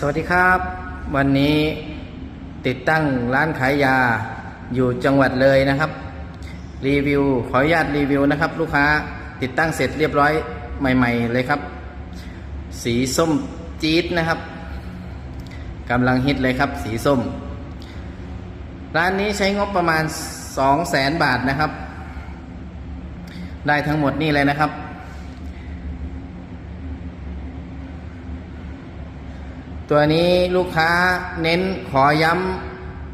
สวัสดีครับ วันนี้ติดตั้งร้านขายยาอยู่จังหวัดเลยนะครับ รีวิว ขออนุญาตรีวิวนะครับ ลูกค้าติดตั้งเสร็จเรียบร้อยใหม่ ๆ เลยครับ สีส้มจี๊ดนะครับกำลังฮิตเลยครับ สีส้ม ร้านนี้ใช้งบประมาณ 2 0 0แสนบาทนะครับ ได้ทั้งหมดนี่เลยนะครับ ตัวนี้ลูกค้าเน้นขอย้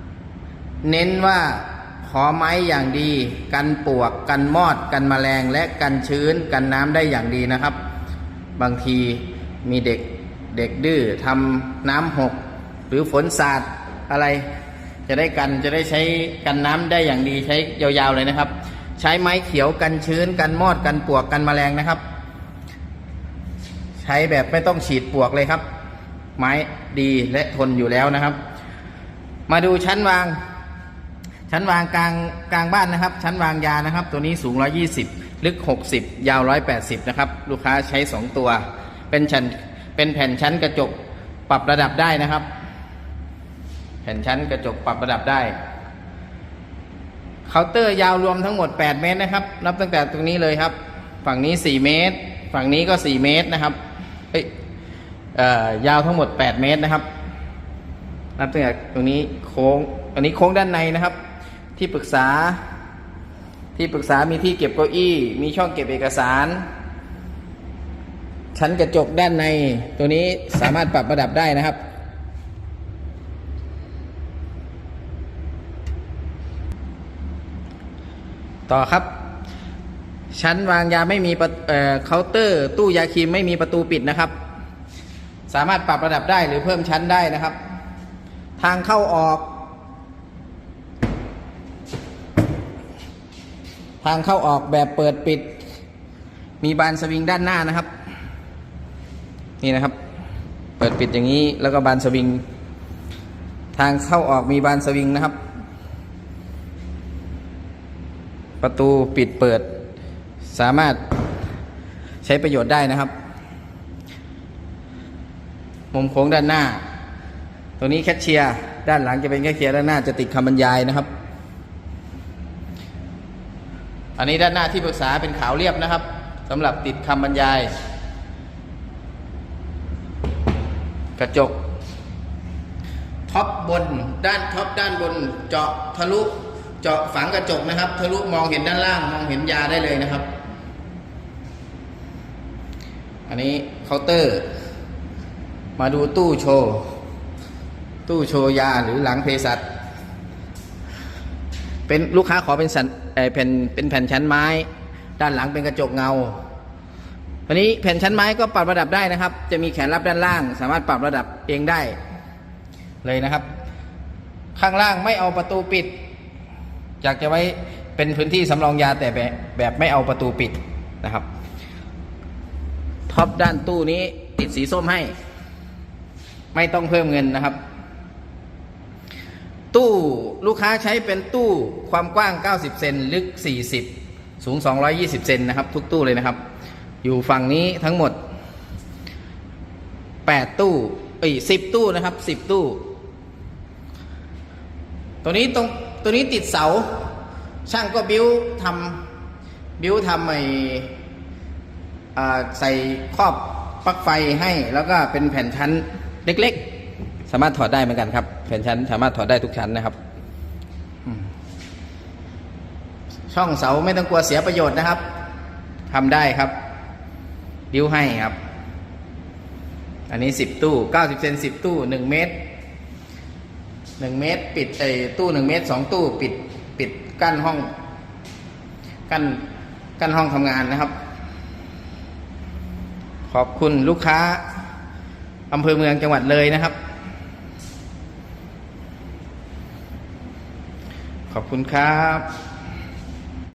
ำเน้นว่าขอไม้อย่างดี กันปวก กันมอด กันแมลงและกันชื้น กันน้ำได้อย่างดีนะครับ บางทีมีเด็กเด็กดื้อทำน้ำหก หรือฝนสาดอะไร จะได้กันจะได้ใช้กันน้ำได้อย่างดีใช้ยาวๆเลยนะครับ ใช้ไม้เขียวกันชื้น กันมอด กันปวก กันแมลงนะครับ ใช้แบบไม่ต้องฉีดปวกเลยครับ ไม้ดีและทนอยู่แล้วนะครับ มาดูชั้นวาง ชั้นวางกลางกลางบ้านนะครับ ชั้นวางยานะครับ ตัวนี้สูง 120 ลึก 60 ยาว 180 นะครับ ลูกค้าใช้ 2 ตัว เป็นชั้นเป็นแผ่นชั้นกระจกปรับระดับได้นะครับ แผ่นชั้นกระจกปรับระดับได้เคาน์เตอร์ยาวรวมทั้งหมด 8 เมตรนะครับ นับตั้งแต่ตรงนี้เลยครับ ฝั่งนี้ 4 เมตร ฝั่งนี้ก็ 4 เมตรนะครับเอ้ย ยาวทั้งหมด 8 เมตรนะครับนับตั้งแต่ตรงนี้โค้ง อันนี้โค้งด้านในนะครับ ที่ปรึกษา ที่ปรึกษามีที่เก็บเก้าอี้ มีช่องเก็บเอกสาร ชั้นกระจกด้านใน ตัวนี้สามารถปรับระดับได้นะครับ ต่อครับ ชั้นวางยาไม่มีเเคาน์เตอร์ ตู้ยาครีมไม่มีประตูปิดนะครับ สามารถปรับระดับได้หรือเพิ่มชั้นได้นะครับ ทางเข้าออก ทางเข้าออกแบบเปิดปิด มีบานสวิงด้านหน้านะครับ นี่นะครับ เปิดปิดอย่างนี้แล้วก็บานสวิง ทางเข้าออกมีบานสวิงนะครับ ประตูปิดเปิด สามารถใช้ประโยชน์ได้นะครับ มุมโค้งด้านหน้าตัวนี้แคชเชียร์ด้านหลังจะเป็นแคชเชียร์ด้านหน้าจะติดคำบรรยายนะครับ อันนี้ด้านหน้าที่ปรึกษาเป็นขาวเรียบนะครับสำหรับติดคำบรรยาย กระจกท็อปบนด้านท็อปด้านบนเจาะทะลุเจาะฝังกระจกนะครับ ทะลุมองเห็นด้านล่างมองเห็นยาได้เลยนะครับ อันนี้เคาน์เตอร์ มาดูตู้โชว์ ตู้โชว์ยาหรือหลังเภสัชเป็นลูกค้าขอเป็นสันเอ่อแผ่นเป็นแผ่นชั้นไม้ ด้านหลังเป็นกระจกเงาอันนี้แผ่นชั้นไม้ก็ปรับระดับได้นะครับ จะมีแขนรับด้านล่าง สามารถปรับระดับเองได้เลยนะครับ ข้างล่างไม่เอาประตูปิด อยากจะไว้เป็นพื้นที่สำรองยาแต่แบบแบบไม่เอาประตูปิดนะครับท็อปด้านตู้นี้ติดสีส้มให้ ไม่ต้องเพิ่มเงินนะครับ ตู้ลูกค้าใช้เป็นตู้ความกว้าง 90 เซนลึก 40 สูง 220 เซนนะครับ ทุกตู้เลยนะครับ อยู่ฝั่งนี้ทั้งหมด 8 ตู้เอ้ย10 ตู้นะครับ 10 ตู้ ตัวนี้ตรงตัวนี้ติดเสา ช่างก็บิ้วทำบิ้วทำไออ่าใส่ครอบปลั๊กไฟให้แล้วก็เป็นแผ่นชั้น เล็กๆ สามารถถอดได้เหมือนกันครับแผ่นชั้นสามารถถอดได้ทุกชั้นนะครับ ช่องเสาไม่ต้องกลัวเสียประโยชน์นะครับทำได้ครับบิ้วให้ครับ อันนี้ 10 ตู้ 90เซน10 ตู้ 1 เมตร 1 เมตร ปิดไอ้ตู้ 1 เมตร 2 ตู้ปิดปิดกั้นห้อง กั้นกั้นห้องทำงานนะครับ ขอบคุณลูกค้า อำเภอเมืองจังหวัดเลยนะครับ ขอบคุณครับ